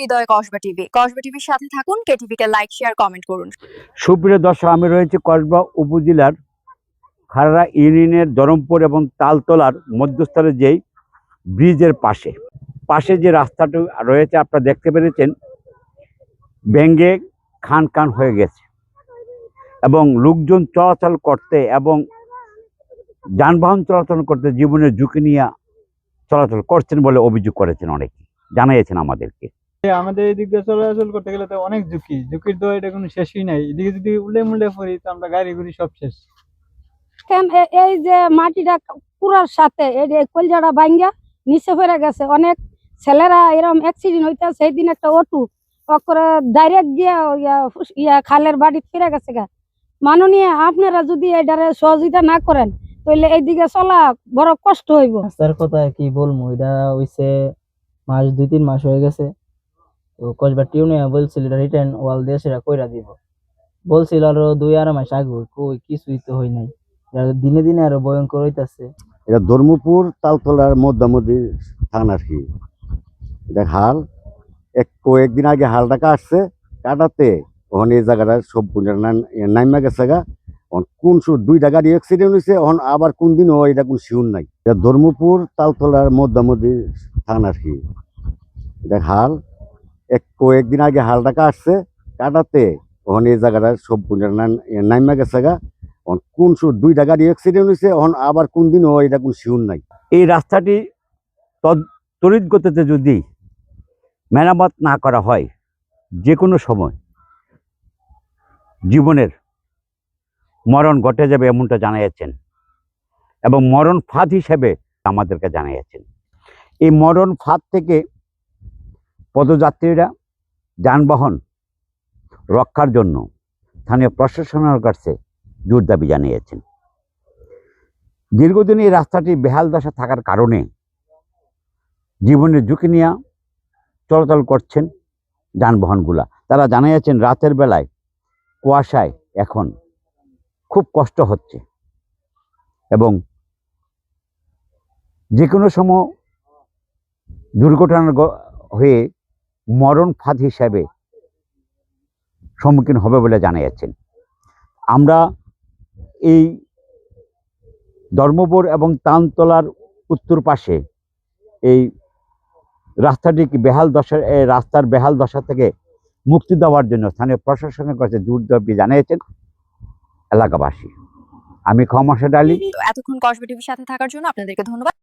হৃদয় Kasba TV. Kasba টিভির সাথে থাকুন কেটিভি কে লাইক শেয়ার কমেন্ট করুন। সুপ্রিয় দর্শক, আমি রয়েছে কসবা উপজেলার খাড়া ইউনিয়নের ধরমপুর এবং তালতলার মধ্যস্থলে যেই ব্রিজের পাশে। পাশে যে রাস্তাটা রয়েছে, আপনারা দেখতে পেরেছেন ভেঙ্গে খান খান হয়ে গেছে। এবং লোকজন চলাচল করতে এবং যানবাহন চলাচল করতে জীবনের ঝুঁকি নিয়ে চলাচল করছেন বলে অভিযোগ করেছেন অনেকে, জানিয়েছেন আমাদেরকে। আমাদের এই দিক দিয়ে চলাচল করতে গেলে তো অনেক ঝুঁকি। ঝুঁকির তো এটা কোনো শেষই নাই। এদিকে যদি উল্লে মুল্লে পড়ি তো আমরা গাড়ি ঘুরি সব শেষ। এই যে মাটিটা পুরার সাথে এই যে কলজাটা ভাঙ্গা নিচে পড়ে গেছে। অনেক ছেলেরা এরকম অ্যাক্সিডেন্ট হইতেছে সেই দিন একটা অটু করে ডাইরেক্ট গিয়া ইয়া খালের বাড়ি ফিরে গেছে গা। মাননীয় আপনারা যদি এটারে সহযোগিতা না করেন তাহলে এইদিকে চলা বড় কষ্ট হইব। রাস্তার কথা কি বলব? এটা হইছে মাস দুই তিন মাস হয়ে গেছে। তো কসবা টিউনিয়া বলছিল এটা রিটার্ন ওয়াল সেটা কইরা দিব। বলছিল, আরও দুই আড়াই মাস আগে কই, কিছুই তো হই নাই। দিনে দিনে আরও ভয়ঙ্কর হইতাছে। এটা ধর্মপুর, তালতলার মধ্যামধ্যে থানা আর কি। এটা হাল, এক কয়েকদিন আগে হালটা কাটছে, কাটাতে ওখানে এই জায়গাটা সব নাইমা গেছে গা। কোন দুইটা গাড়ি অ্যাক্সিডেন্ট হয়েছে এখন আবার কোন দিন হয় এটা কোন শিউর নাই। এটা ধর্মপুর, তালতলার মধ্যামধ্যে থানা আর কি। এটা হাল এক কয়েকদিন আগে হালটা আসছে, কাটাতে। ওখানে এই জায়গাটা সব নাইমা গেছে গা। কোন দুইটা গাড়ি অ্যাক্সিডেন্ট হয়েছে, এখন আবার কোন দিন হয় এটা কোন শিউর নাই। এই রাস্তাটি তড়িৎ গতিতে যদি মেরামত না করা হয় যে কোনো সময় জীবনের মরণ ঘটে যাবে এমনটা জানিয়েছেন এবং মরণ ফাঁদ হিসেবে আমাদেরকে জানিয়েছেন এই মরণ ফাঁদ থেকে পদযাত্রীরা যানবাহন রক্ষার জন্য স্থানীয় প্রশাসনের কাছে জোর দাবি জানিয়েছেন। দীর্ঘদিন এই রাস্তাটি বেহাল দশা থাকার কারণে জীবনের ঝুঁকি নিয়ে চলাচল করছেন যানবাহনগুলা। তারা জানিয়েছেন, রাতের বেলায় কুয়াশায় এখন খুব কষ্ট হচ্ছে এবং যে কোনো সময় দুর্ঘটনার গ- হয়ে মরণ ফাঁদ হিসাবে সম্মুখীন হবে বলে জানা যাচ্ছেন আমরা এই ধর্মপুর এবং তানতলার উত্তর পাশে এই রাস্তাটি বেহাল দশা রাস্তার বেহাল দশা থেকে মুক্তি দেওয়ার জন্য স্থানীয় প্রশাসনের কাছে জোর দাবি জানিয়েছেন এলাকাবাসী। আমি ক্ষমা আলী। তো এতক্ষণ কসবা টিভির সাথে থাকার জন্য আপনাদেরকে ধন্যবাদ।